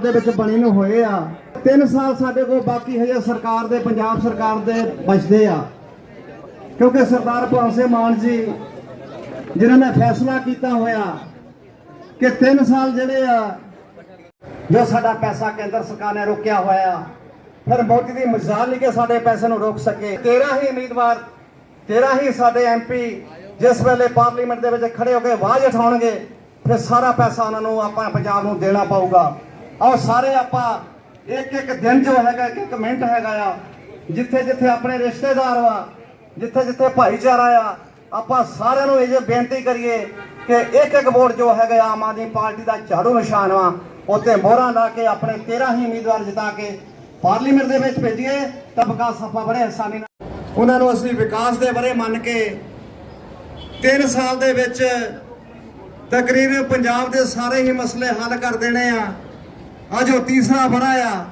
ਦੇ ਵਿੱਚ ਬਣੇ ਨੂੰ ਹੋਏ ਆ। 3 ਸਾਲ ਸਾਡੇ ਕੋਲ ਬਾਕੀ ਹਜੇ ਸਰਕਾਰ ਦੇ, ਪੰਜਾਬ ਸਰਕਾਰ ਦੇ ਬਚਦੇ ਆ। ਕਿਉਂਕਿ ਸਰਦਾਰ ਭਗਵੰਤ ਸਿੰਘ ਮਾਨ ਜੀ, ਜਿਨ੍ਹਾਂ ਨੇ ਫੈਸਲਾ ਕੀਤਾ ਹੋਇਆ ਕਿ 3 ਸਾਲ ਜਿਹੜੇ ਆ, ਜੋ ਸਾਡਾ ਪੈਸਾ ਕੇਂਦਰ ਸਰਕਾਰ ਨੇ ਰੋਕਿਆ ਹੋਇਆ ਫਿਰ ਮੋਦੀ ਦੀ ਮਜ਼ਾਲ ਨਹੀਂ ਕਿ ਸਾਡੇ ਪੈਸੇ ਨੂੰ ਰੋਕ ਸਕੇ। 13 ਹੀ ਉਮੀਦਵਾਰ 13 ਹੀ ਸਾਡੇ ਐਮਪੀ ਜਿਸ ਵੇਲੇ ਪਾਰਲੀਮੈਂਟ ਦੇ ਵਿੱਚ ਖੜੇ ਹੋ ਕੇ ਆਵਾਜ਼ ਉਠਾਉਣਗੇ, ਫਿਰ ਸਾਰਾ ਪੈਸਾ ਉਹਨਾਂ ਨੂੰ ਆਪਾਂ ਪੰਜਾਬ ਨੂੰ ਦੇਣਾ ਪਊਗਾ। ਆਓ ਸਾਰੇ ਆਪਾਂ ਇੱਕ ਇੱਕ ਦਿਨ ਜੋ ਹੈਗਾ, ਇੱਕ ਇੱਕ ਮਿੰਟ ਹੈਗਾ ਆ, ਜਿੱਥੇ ਜਿੱਥੇ ਆਪਣੇ ਰਿਸ਼ਤੇਦਾਰ ਵਾ ਜਿੱਥੇ ਜਿੱਥੇ ਭਾਈਚਾਰਾ ਆ, ਆਪਾਂ ਸਾਰਿਆਂ ਨੂੰ ਇਹ ਬੇਨਤੀ ਕਰੀਏ ਕਿ ਇੱਕ ਇੱਕ ਵੋਟ ਜੋ ਹੈਗਾ ਆਮ ਆਦਮੀ ਪਾਰਟੀ ਦਾ ਝਾੜੂ ਨਿਸ਼ਾਨ ਵਾ ਉੱਤੇ ਮੋਹਰਾਂ ਲਾ ਕੇ ਆਪਣੇ 13 ਹੀ ਉਮੀਦਵਾਰ ਜਿਤਾ ਕੇ ਪਾਰਲੀਮੈਂਟ ਦੇ ਵਿੱਚ ਭੇਜੀਏ ਤਾਂ ਵਿਕਾਸ ਆਪਾਂ ਬੜੇ ਆਸਾਨੀ ਨਾਲ। ਉਹਨਾਂ ਨੂੰ ਅਸੀਂ ਵਿਕਾਸ ਦੇ ਬਾਰੇ ਮੰਨ ਕੇ 3 ਸਾਲ ਦੇ ਵਿੱਚ ਤਕਰੀਬਨ ਪੰਜਾਬ ਦੇ ਸਾਰੇ ਹੀ ਮਸਲੇ ਹੱਲ ਕਰ ਦੇਣੇ ਆ। ਅੱਜ ਉਹ ਤੀਸਰਾ ਬੜਾ ਆ।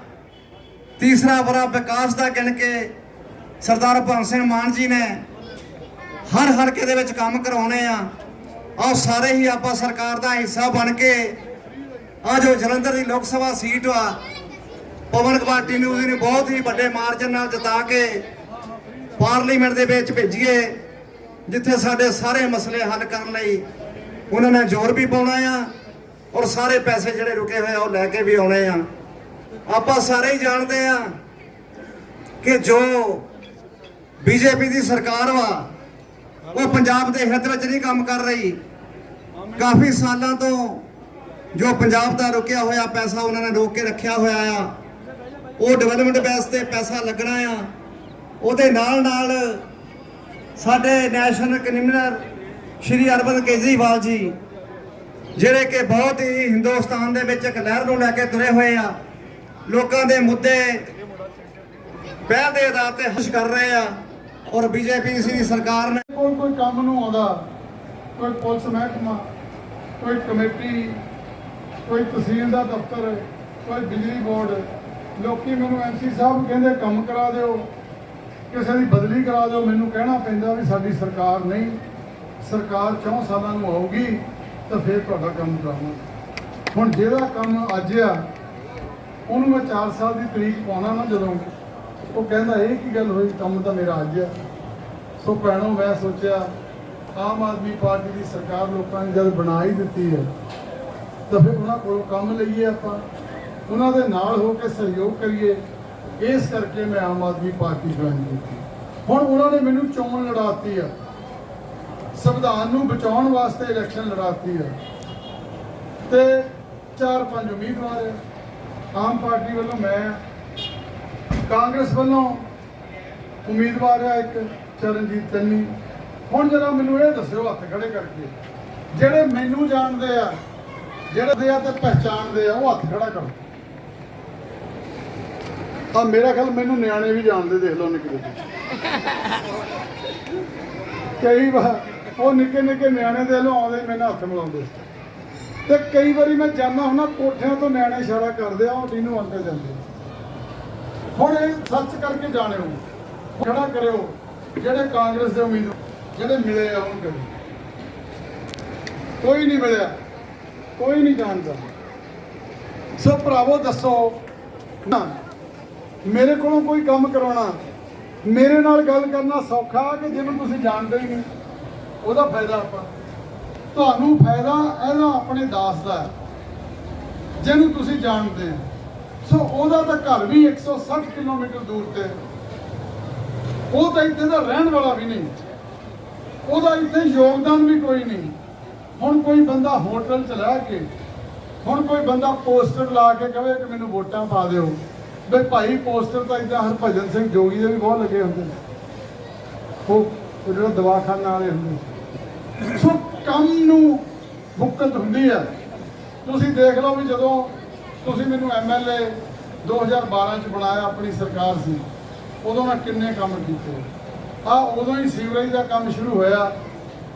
ਤੀਸਰਾ ਬੜਾ ਵਿਕਾਸ ਦਾ ਗਿਣ ਕੇ ਸਰਦਾਰ ਭਗਵੰਤ ਸਿੰਘ ਮਾਨ ਜੀ ਨੇ ਹਰ ਹਲਕੇ ਦੇ ਵਿੱਚ ਕੰਮ ਕਰਾਉਣੇ ਆ। ਆਹ ਸਾਰੇ ਹੀ ਆਪਾਂ ਸਰਕਾਰ ਦਾ ਹਿੱਸਾ ਬਣ ਕੇ ਆ ਜੋ ਜਲੰਧਰ ਦੀ ਲੋਕ ਸਭਾ ਸੀਟ ਆ। ਪਵਨ ਕੁਮਾਰ ਨੂੰ ਜੀ ਬਹੁਤ ਹੀ ਵੱਡੇ ਮਾਰਜਨ ਨਾਲ ਜਿਤਾ ਕੇ ਪਾਰਲੀਮੈਂਟ ਦੇ ਵਿੱਚ ਭੇਜੀਏ, ਜਿੱਥੇ ਸਾਡੇ ਸਾਰੇ ਮਸਲੇ ਹੱਲ ਕਰਨ ਲਈ ਉਹਨਾਂ ਨੇ ਜ਼ੋਰ ਵੀ ਪਾਉਣਾ ਆ। ਔਰ ਸਾਰੇ ਪੈਸੇ ਜਿਹੜੇ ਰੁਕੇ ਹੋਏ ਆ, ਉਹ ਲੈ ਕੇ ਵੀ ਆਉਣੇ ਆ। ਆਪਾਂ ਸਾਰੇ ਹੀ ਜਾਣਦੇ ਆ ਕਿ ਜੋ ਬੀਜੇਪੀ ਦੀ ਸਰਕਾਰ ਵਾ, ਉਹ ਪੰਜਾਬ ਦੇ ਹਿੱਤ ਵਿੱਚ ਨਹੀਂ ਕੰਮ ਕਰ ਰਹੀ। ਕਾਫੀ ਸਾਲਾਂ ਤੋਂ ਜੋ ਪੰਜਾਬ ਦਾ ਰੁਕਿਆ ਹੋਇਆ ਪੈਸਾ ਉਹਨਾਂ ਨੇ ਰੋਕ ਕੇ ਰੱਖਿਆ ਹੋਇਆ ਆ, ਉਹ ਡਿਵੈਲਪਮੈਂਟ ਬੇਸ ਤੇ ਪੈਸਾ ਲੱਗਣਾ ਆ। ਉਹਦੇ ਨਾਲ ਨਾਲ ਸਾਡੇ ਨੈਸ਼ਨਲ ਕਨਵੀਨਰ ਸ਼੍ਰੀ ਅਰਵਿੰਦ ਕੇਜਰੀਵਾਲ ਜੀ ਜਿਹੜੇ ਕਿ ਬਹੁਤ ਹੀ ਹਿੰਦੁਸਤਾਨ ਦੇ ਵਿੱਚ ਇੱਕ ਲਹਿਰ ਨੂੰ ਲੈ ਕੇ ਤੁਰੇ ਹੋਏ ਆ, ਲੋਕਾਂ ਦੇ ਮੁੱਦੇ ਪਹਿਲ ਦੇ ਆਧਾਰ ਤੇ ਹੱਲ ਕਰ ਰਹੇ ਆ ਔਰ ਬੀਜੇਪੀ ਦੀ ਸਰਕਾਰ ਨੇ ਕੋਈ ਕੋਈ ਕੰਮ ਨੂੰ ਆਉਂਦਾ, ਕੋਈ ਪੁਲਿਸ ਮਹਿਕਮਾ, ਕੋਈ ਕਮੇਟੀ, ਕੋਈ ਤਹਿਸੀਲ ਦਾ ਦਫ਼ਤਰ, ਕੋਈ ਬਿਜਲੀ ਬੋਰਡ, ਲੋਕੀ ਮੈਨੂੰ ਐਮਸੀ ਸਾਹਿਬ ਕਹਿੰਦੇ ਕੰਮ ਕਰਾ ਦਿਓ, ਕਿਸੇ ਦੀ ਬਦਲੀ ਕਰਾ ਦਿਓ, ਮੈਨੂੰ ਕਹਿਣਾ ਪੈਂਦਾ ਵੀ ਸਾਡੀ ਸਰਕਾਰ ਨਹੀਂ, ਸਰਕਾਰ 4 ਸਾਲਾਂ ਨੂੰ ਆਊਗੀ। ਤਾਂ ਫਿਰ ਤੁਹਾਡਾ ਕੰਮ ਕਰਾਵਾਂਗੇ। ਹੁਣ ਜਿਹੜਾ ਕੰਮ ਅੱਜ ਆ, ਉਹਨੂੰ ਮੈਂ 4 ਸਾਲ ਦੀ ਤਰੀਕ ਪਾਉਣਾ ਨਾ ਜਦੋਂ, ਉਹ ਕਹਿੰਦਾ ਇਹ ਕੀ ਗੱਲ ਹੋਈ, ਕੰਮ ਤਾਂ ਮੇਰਾ ਅੱਜ ਆ। ਸੋ ਭੈਣੋ, ਮੈਂ ਸੋਚਿਆ, ਆਮ ਆਦਮੀ ਪਾਰਟੀ ਦੀ ਸਰਕਾਰ ਲੋਕਾਂ ਨੇ ਜਦ ਬਣਾ ਹੀ ਦਿੱਤੀ ਹੈ ਤਾਂ ਫਿਰ ਉਹਨਾਂ ਕੋਲੋਂ ਕੰਮ ਲਈਏ ਆਪਾਂ। ਉਹਨਾਂ ਦੇ ਨਾਲ ਹੋ ਕੇ ਸਹਿਯੋਗ ਕਰੀਏ, ਇਸ ਕਰਕੇ ਮੈਂ ਆਮ ਆਦਮੀ ਪਾਰਟੀ ਜੁਆਇਨ ਕੀਤੀ। ਹੁਣ ਉਹਨਾਂ ਨੇ ਮੈਨੂੰ ਚੋਣ ਲੜਾਤੀ ਆ। ਸੰਵਿਧਾਨ ਨੂੰ ਬਚਾਉਣ ਵਾਸਤੇ ਇਲੈਕਸ਼ਨ ਲੜਾਤੀ ਆ ਤੇ ਚਾਰ ਪੰਜ ਉਮੀਦਵਾਰ ਆ ਆਮ ਪਾਰਟੀ ਵੱਲੋਂ ਮੈਂ, ਕਾਂਗਰਸ ਵੱਲੋਂ ਉਮੀਦਵਾਰ ਆ ਇੱਕ, ਚਰਨਜੀਤ ਚੰਨੀ। ਹੁਣ ਜਰਾ ਮੈਨੂੰ ਇਹ ਦੱਸਿਓ ਹੱਥ ਖੜੇ ਕਰਕੇ। ਜਿਹੜੇ ਮੈਨੂੰ ਜਾਣਦੇ ਆ, ਜਿਹੜੇ ਦੇ ਆ ਤੇ ਪਹਿਚਾਣਦੇ ਆ, ਉਹ ਹੱਥ ਖੜਾ ਕਰੋ। ਆ ਮੇਰਾ ਖਿਆਲ ਮੈਨੂੰ ਨਿਆਣੇ ਵੀ ਜਾਣਦੇ, ਦੇਖ ਲਓ ਨਿਕਲੇ ਕਈ ਵਾਰ ਉਹ ਨਿੱਕੇ ਨਿੱਕੇ ਨਿਆਣੇ ਦੇ ਲੋ ਆਉਂਦੇ ਹੀ ਮੈਨੂੰ ਹੱਥ ਮਿਲਾਉਂਦੇ। ਤੇ ਕਈ ਵਾਰੀ ਮੈਂ ਜਾਂਦਾ ਹੁੰਦਾ, ਕੋਠਿਆਂ ਤੋਂ ਨਿਆਣੇ ਇਸ਼ਾਰਾ ਕਰਦੇ ਆ, ਉਹ ਟੀਨੂੰ ਅੰਦਰ ਜਾਂਦੇ ਹੁਣ ਇਹ ਸੱਚ ਕਰਕੇ ਜਾਣਿਓ ਖੜਾ ਕਰਿਓ, ਜਿਹੜੇ ਕਾਂਗਰਸ ਦੇ ਉਮੀਦਵਾਰ, ਜਿਹੜੇ ਮਿਲੇ ਆ ਉਹਨਾਂ ਕਦੇ ਕੋਈ ਨਹੀਂ ਮਿਲਿਆ, ਕੋਈ ਨਹੀਂ ਜਾਣਦਾ। ਸੋ ਭਰਾਵੋ, ਦੱਸੋ। ਨਾ, ਮੇਰੇ ਕੋਲੋਂ ਕੋਈ ਕੰਮ ਕਰਾਉਣਾ, ਮੇਰੇ ਨਾਲ ਗੱਲ ਕਰਨਾ ਸੌਖਾ ਕਿ ਜਿਹਨੂੰ ਤੁਸੀਂ ਜਾਣਦੇ ਹੀ ਨਹੀਂ? ਉਹਦਾ ਫਾਇਦਾ ਆਪਾਂ ਤੁਹਾਨੂੰ ਫਾਇਦਾ, ਇਹਦਾ ਆਪਣੇ ਦਾਸ ਦਾ ਜਿਹਨੂੰ ਤੁਸੀਂ ਜਾਣਦੇ ਆ ਸੋ ਉਹਦਾ ਤਾਂ ਘਰ ਵੀ 160 ਕਿਲੋਮੀਟਰ ਦੂਰ ਤੇ ਉਹ ਤਾਂ ਇੱਥੇ ਦਾ ਰਹਿਣ ਵਾਲਾ ਵੀ ਨਹੀਂ। ਉਹਦਾ ਇੱਥੇ ਯੋਗਦਾਨ ਵੀ ਕੋਈ ਨਹੀਂ। ਹੁਣ ਕੋਈ ਬੰਦਾ ਹੋਟਲ ਚ ਰਹਿ ਕੇ, ਹੁਣ ਕੋਈ ਬੰਦਾ ਪੋਸਟਰ ਲਾ ਕੇ ਕਹੇ ਕਿ ਮੈਨੂੰ ਵੋਟਾਂ ਪਾ ਦਿਓ। ਬਈ ਭਾਈ, ਪੋਸਟਰ ਤਾਂ ਇਦਾਂ ਹਰਭਜਨ ਸਿੰਘ ਜੋਗੀ ਦੇ ਵੀ ਬਹੁਤ ਲੱਗੇ ਹੁੰਦੇ ਨੇ। ਉਹ ਉਹ ਜਿਹੜਾ ਦਵਾਖਾਨਾ ਵਾਲੇ ਹੁੰਦੇ ਸੋ ਕੰਮ ਨੂੰ ਬੁੱਕਤ ਹੁੰਦੀ ਹੈ। ਤੁਸੀਂ ਦੇਖ ਲਓ ਵੀ ਜਦੋਂ ਤੁਸੀਂ ਮੈਨੂੰ ਐਮਐਲਏ 2012 ਚ ਬਣਾਇਆ, ਆਪਣੀ ਸਰਕਾਰ ਸੀ, ਉਦੋਂ ਮੈਂ ਕਿੰਨੇ ਕੰਮ ਕੀਤੇ। ਆ ਉਦੋਂ ਹੀ ਸੀਵਰੇਜ ਦਾ ਕੰਮ ਸ਼ੁਰੂ ਹੋਇਆ।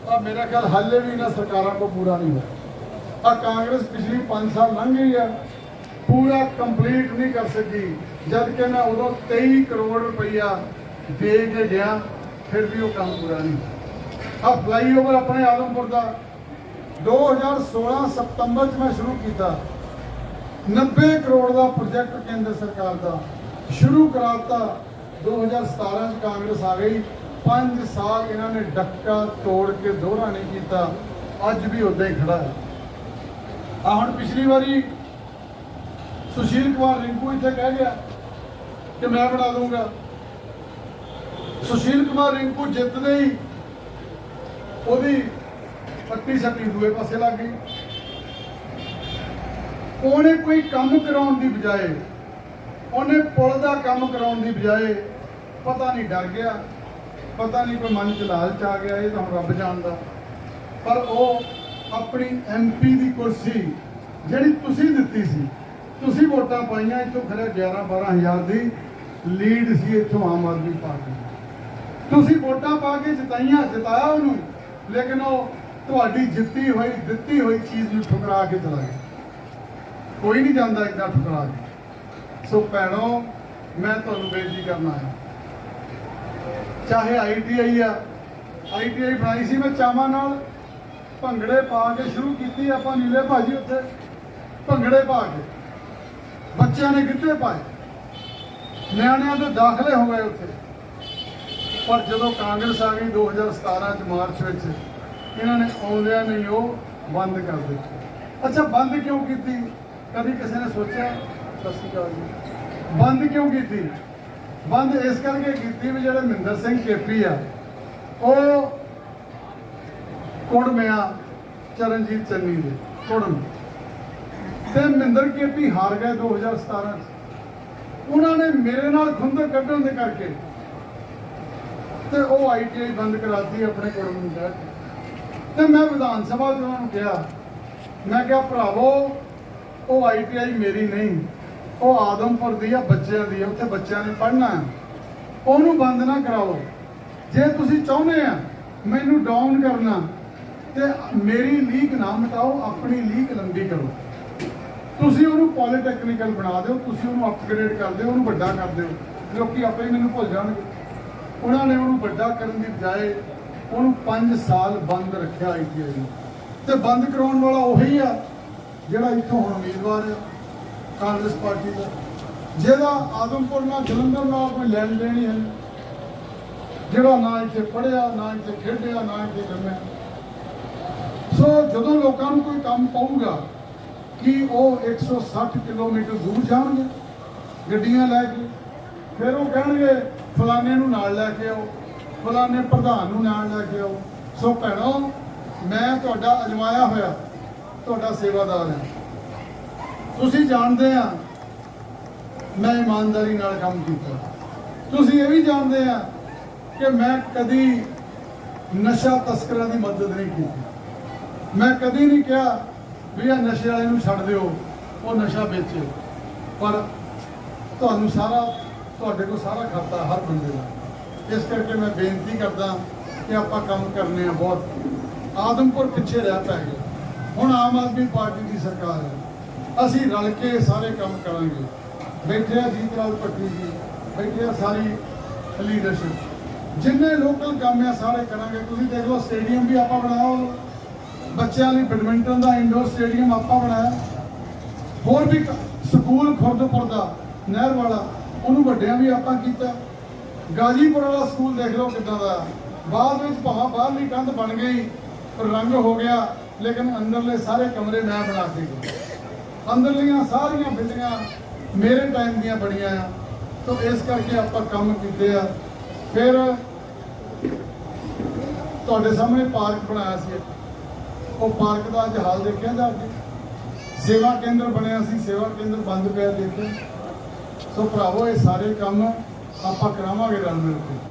ਆ ਮੇਰਾ ਖਿਆਲ ਹਾਲੇ ਵੀ ਇਹਨਾਂ ਸਰਕਾਰਾਂ ਕੋ ਪੂਰਾ ਨਹੀਂ ਹੋਇਆ। ਆ ਕਾਂਗਰਸ ਪਿਛਲੀ 5 ਸਾਲ ਲੰਘ ਗਈ ਆ ਪੂਰਾ ਕੰਪਲੀਟ ਨਹੀਂ ਕਰ ਸਕੀ। ਜਦ ਕਿ ਮੈਂ ਉਦੋਂ 23 ਕਰੋੜ ਰੁਪਈਆ ਦੇ ਕੇ ਗਿਆ, ਫਿਰ ਵੀ ਉਹ ਕੰਮ ਪੂਰਾ ਨਹੀਂ ਹੋਇਆ। ਆ ਫਲਾਈਓਵਰ ਆਪਣੇ ਆਦਮਪੁਰ ਦਾ। 2016 ਸਤੰਬਰ ਚ ਮੈਂ ਸ਼ੁਰੂ ਕੀਤਾ। 90 ਕਰੋੜ ਦਾ ਪ੍ਰੋਜੈਕਟ ਕੇਂਦਰ ਸਰਕਾਰ ਦਾ। ਸ਼ੁਰੂ ਕਰਾਤਾ 2017 ਚ ਕਾਂਗਰਸ ਆ ਗਈ। 5 ਸਾਲ ਇਹਨਾਂ ਨੇ ਡੱਕਾ ਤੋੜ ਕੇ ਦੋਹਰਾ ਨਹੀਂ ਕੀਤਾ। ਅੱਜ ਵੀ ਉਦਾਂ ਹੀ ਖੜਾ ਹੈ। ਆ ਹੁਣ ਪਿਛਲੀ ਵਾਰੀ ਸੁਸ਼ੀਲ ਕੁਮਾਰ ਰਿੰਕੂ ਇੱਥੇ ਕਹਿ ਗਿਆ ਕਿ ਮੈਂ ਬਣਾ ਦੂੰਗਾ ਸੁਸ਼ੀਲ ਕੁਮਾਰ ਰਿੰਕੂ ਜਿੱਤਦੇ ਹੀ ਉਹਦੀ ਪੱਟੀ ਸੱਟੀ ਦੂਏ ਪਾਸੇ ਲੱਗ ਗਈ। ਉਹਨੇ ਕੋਈ ਕੰਮ ਕਰਾਉਣ ਦੀ ਬਜਾਏ, ਉਹਨੇ ਪੁਲ ਦਾ ਕੰਮ ਕਰਾਉਣ ਦੀ ਬਜਾਏ ਪਤਾ ਨਹੀਂ ਡਰ ਗਿਆ, ਪਤਾ ਨਹੀਂ ਕੋਈ ਮਨ ਚ ਲਾਲਚ ਆ ਗਿਆ, ਇਹ ਤਾਂ ਹੁਣ ਰੱਬ ਜਾਣਦਾ। ਪਰ ਉਹ ਆਪਣੀ ਐਮਪੀ ਦੀ ਕੁਰਸੀ ਜਿਹੜੀ ਤੁਸੀਂ ਦਿੱਤੀ ਸੀ, ਤੁਸੀਂ ਵੋਟਾਂ ਪਾਈਆਂ, ਇੱਥੋਂ ਖਰੇ 11 12000 ਦੀ ਲੀਡ ਸੀ ਇੱਥੋਂ ਆਮ ਆਦਮੀ ਪਾਰਟੀ ਤੁਸੀਂ ਵੋਟਾਂ ਪਾ ਕੇ ਜਿਤਾਈਆਂ, ਜਿਤਾਇਆ ਉਹਨੂੰ। ਲੇਕਿਨ ਉਹ ਤੁਹਾਡੀ ਜਿੱਤੀ ਹੋਈ, ਦਿੱਤੀ ਹੋਈ ਚੀਜ਼ ਨੂੰ ਠੁਕਰਾ ਕੇ ਚਲਾ ਗਿਆ। ਕੋਈ ਨਹੀਂ ਜਾਂਦਾ ਇਦਾਂ ਠੁਕਰਾ ਕੇ। ਸੋ ਭੈਣੋ, ਮੈਂ ਤੁਹਾਨੂੰ ਬੇਨਤੀ ਕਰਨਾ ਹੈ ਚਾਹੇ ਆਈਟੀਆਈ ਆ ਆਈਟੀਆਈ ਬਣਾਈ ਸੀ ਮੈਂ ਚਾਵਾਂ ਨਾਲ। ਭੰਗੜੇ ਪਾ ਕੇ ਸ਼ੁਰੂ ਕੀਤੀ ਆਪਾਂ ਨੀਲੇ ਭਾਜੀ ਉੱਥੇ। ਭੰਗੜੇ ਪਾ ਕੇ। ਬੱਚਿਆਂ ਨੇ ਗਿੱਧੇ ਪਾਏ। ਨਿਆਣਿਆਂ ਦੇ ਦਾਖਲੇ ਹੋ ਗਏ ਉੱਥੇ। ਪਰ ਜਦੋਂ ਕਾਂਗਰਸ ਆ ਗਈ 2017 ਚ ਮਾਰਚ ਵਿੱਚ ਇਹਨਾਂ ਨੇ ਆਉਂਦਿਆਂ ਨਹੀਂ ਉਹ ਬੰਦ ਕਰ ਦਿੱਤੀ। ਅੱਛਾ ਬੰਦ ਕਿਉਂ ਕੀਤੀ? ਕਦੀ ਕਿਸੇ ਨੇ ਸੋਚਿਆ? ਸਤਿ ਸ਼੍ਰੀ ਅਕਾਲ ਜੀ। ਬੰਦ ਕਿਉਂ ਕੀਤੀ? ਬੰਦ ਇਸ ਕਰਕੇ ਕੀਤੀ ਵੀ ਜਿਹੜੇ ਮਹਿੰਦਰ ਸਿੰਘ ਕੇਪੀ ਆ ਉਹ ਕੁੜਮਿਆ ਚਰਨਜੀਤ ਚੰਨੀ ਦੇ ਕੁੜਮ। ਤੇ ਮਹਿੰਦਰ ਕੇਪੀ ਹਾਰ ਗਏ 2017 ਚ। ਉਹਨਾਂ ਨੇ ਮੇਰੇ ਨਾਲ ਖੁੰਦਕ ਕੱਢਣ ਦੇ ਕਰਕੇ ਤੇ ਉਹ ਆਈਟੀਆਈ ਬੰਦ ਕਰਾਤੀ ਆਪਣੇ ਕੋਲ ਨੂੰ ਕਹਿ ਕੇ। ਤੇ ਮੈਂ ਵਿਧਾਨ ਸਭਾ 'ਚ ਉਹਨਾਂ ਨੂੰ ਕਿਹਾ, ਮੈਂ ਕਿਹਾ, ਭਰਾਵੋ, ਉਹ ਆਈਟੀਆਈ ਮੇਰੀ ਨਹੀਂ। ਉਹ ਆਦਮਪੁਰ ਦੀ ਆ, ਬੱਚਿਆਂ ਦੀ ਆ, ਉੱਥੇ ਬੱਚਿਆਂ ਨੇ ਪੜ੍ਹਨਾ ਉਹਨੂੰ ਬੰਦ ਨਾ ਕਰਾਓ। ਜੇ ਤੁਸੀਂ ਚਾਹੁੰਦੇ ਆ ਮੈਨੂੰ ਡਾਊਨ ਕਰਨਾ, ਤੇ ਮੇਰੀ ਲੀਕ ਨਾ ਮਿਟਾਓ, ਆਪਣੀ ਲੀਕ ਲੰਬੀ ਕਰੋ। ਤੁਸੀਂ ਉਹਨੂੰ ਪੋਲੀਟੈਕਨੀਕਲ ਬਣਾ ਦਿਓ, ਤੁਸੀਂ ਉਹਨੂੰ ਅਪਗ੍ਰੇਡ ਕਰ ਦਿਓ, ਉਹਨੂੰ ਵੱਡਾ ਕਰ ਦਿਓ। ਲੋਕੀ ਆਪੇ ਹੀ ਮੈਨੂੰ ਭੁੱਲ ਜਾਣਗੇ। ਉਹਨਾਂ ਨੇ ਉਹਨੂੰ ਵੱਡਾ ਕਰਨ ਦੀ ਬਜਾਏ ਉਹਨੂੰ 5 ਸਾਲ ਬੰਦ ਰੱਖਿਆ ਆਈਟੀਆਈ ਨੂੰ। ਤੇ ਬੰਦ ਕਰਾਉਣ ਵਾਲਾ ਉਹੀ ਆ ਜਿਹੜਾ ਇੱਥੋਂ ਹੁਣ ਉਮੀਦਵਾਰ ਆ, ਕਾਂਗਰਸ ਪਾਰਟੀ ਦਾ ਜਿਹਦਾ ਆਦਮਪੁਰ ਨਾਲ, ਜਲੰਧਰ ਨਾਲ ਕੋਈ ਲੈਣ ਦੇਣ ਹੀ ਹੈ ਜਿਹੜਾ ਨਾ ਇੱਥੇ ਪੜਿਆ ਨਾ ਇੱਥੇ ਖੇਡਿਆ, ਨਾ ਇੱਥੇ ਜੰਮਿਆ। ਸੋ ਜਦੋਂ ਲੋਕਾਂ ਨੂੰ ਕੋਈ ਕੰਮ ਪਾਊਗਾ ਕਿ ਉਹ 160 ਕਿਲੋਮੀਟਰ ਦੂਰ ਜਾਣਗੇ, ਗੱਡੀਆਂ ਲੈ ਕੇ, ਫਿਰ ਉਹ ਕਹਿਣਗੇ ਫਲਾਣੇ ਨੂੰ ਨਾਲ ਲੈ ਕੇ ਆਓ, ਫਲਾਣੇ ਪ੍ਰਧਾਨ ਨੂੰ ਨਾਲ ਲੈ ਕੇ ਆਓ। ਸੋ ਭੈਣੋ, ਮੈਂ ਤੁਹਾਡਾ ਅਜਮਾਇਆ ਹੋਇਆ, ਤੁਹਾਡਾ ਸੇਵਾਦਾਰ ਹਾਂ। ਤੁਸੀਂ ਜਾਣਦੇ ਆ, ਮੈਂ ਇਮਾਨਦਾਰੀ ਨਾਲ ਕੰਮ ਕੀਤਾ। ਤੁਸੀਂ ਇਹ ਵੀ ਜਾਣਦੇ ਆ ਕਿ ਮੈਂ ਕਦੀ ਨਸ਼ਾ ਤਸਕਰਾਂ ਦੀ ਮਦਦ ਨਹੀਂ ਕੀਤੀ। ਮੈਂ ਕਦੀ ਨਹੀਂ ਕਿਹਾ ਵੀ ਇਹ ਨਸ਼ੇ ਵਾਲੇ ਨੂੰ ਛੱਡ ਦਿਓ, ਉਹ ਨਸ਼ਾ ਵੇਚੇ ਪਰ ਤੁਹਾਨੂੰ ਸਾਰਾ ਤੁਹਾਡੇ ਕੋਲ ਸਾਰਾ ਖਾਤਾ ਹਰ ਬੰਦੇ ਦਾ। ਇਸ ਕਰਕੇ ਮੈਂ ਬੇਨਤੀ ਕਰਦਾ ਕਿ ਆਪਾਂ ਕੰਮ ਕਰਨੇ ਆ ਬਹੁਤ। ਆਦਮਪੁਰ ਪਿੱਛੇ ਰਹਿ ਪੈ ਗਏ ਹੁਣ ਆਮ ਆਦਮੀ ਪਾਰਟੀ ਦੀ ਸਰਕਾਰ ਹੈ। ਅਸੀਂ ਰਲ ਕੇ ਸਾਰੇ ਕੰਮ ਕਰਾਂਗੇ। ਬੈਠੇ ਆ ਜੀਤ ਲਾਲ ਪੱਟੀ ਜੀ, ਬੈਠੇ ਆ ਸਾਰੀ ਲੀਡਰਸ਼ਿਪ ਜਿੰਨੇ ਲੋਕਲ ਕੰਮ ਆ ਸਾਰੇ ਕਰਾਂਗੇ। ਤੁਸੀਂ ਦੇਖ ਲਓ ਸਟੇਡੀਅਮ ਵੀ ਆਪਾਂ ਬਣਾਓ। ਬੱਚਿਆਂ ਲਈ ਬੈਡਮਿੰਟਨ ਦਾ ਇੰਡੋਰ ਸਟੇਡੀਅਮ ਆਪਾਂ ਬਣਾਇਆ। ਹੋਰ ਵੀ ਸਕੂਲ ਖੁਰਦਪੁਰ ਦਾ, ਨਹਿਰ ਵਾਲਾ। ਉਹਨੂੰ ਵੱਡਿਆਂ ਵੀ ਆਪਾਂ ਕੀਤਾ। ਗਾਜੀਪੁਰ ਵਾਲਾ ਸਕੂਲ ਦੇਖ ਲਓ ਕਿੱਦਾਂ ਦਾ। ਬਾਅਦ ਵਿੱਚ ਭਾਵੇਂ ਬਾਹਰਲੀ ਕੰਧ ਬਣ ਗਈ, ਪਰ ਰੰਗ ਹੋ ਗਿਆ, ਲੇਕਿਨ ਅੰਦਰਲੇ ਸਾਰੇ ਕਮਰੇ ਮੈਂ ਬਣਾ ਕੇ ਗਿਆ ਅੰਦਰਲੀਆਂ ਸਾਰੀਆਂ ਬਿਲਡਿੰਗਾਂ ਮੇਰੇ ਟਾਈਮ ਦੀਆਂ ਬਣੀਆਂ ਆ। ਤਾਂ ਇਸ ਕਰਕੇ ਆਪਾਂ ਕੰਮ ਕੀਤੇ ਆ। ਫਿਰ ਤੁਹਾਡੇ ਸਾਹਮਣੇ ਪਾਰਕ ਬਣਾਇਆ ਸੀ। ਉਹ ਪਾਰਕ ਦਾ ਅੱਜ ਹਾਲ ਦੇਖਿਆ ਜਾ ਕੇ ਸੇਵਾ ਕੇਂਦਰ ਬਣਿਆ ਸੀ, ਸੇਵਾ ਕੇਂਦਰ ਬੰਦ ਪਿਆ ਦੇਖੋ। ਸੋ ਭਰਾਵੋ ਇਹ ਸਾਰੇ ਕੰਮ ਆਪਾਂ ਕਰਾਵਾਂਗੇ ਰਲ ਮਿਲ ਕੇ।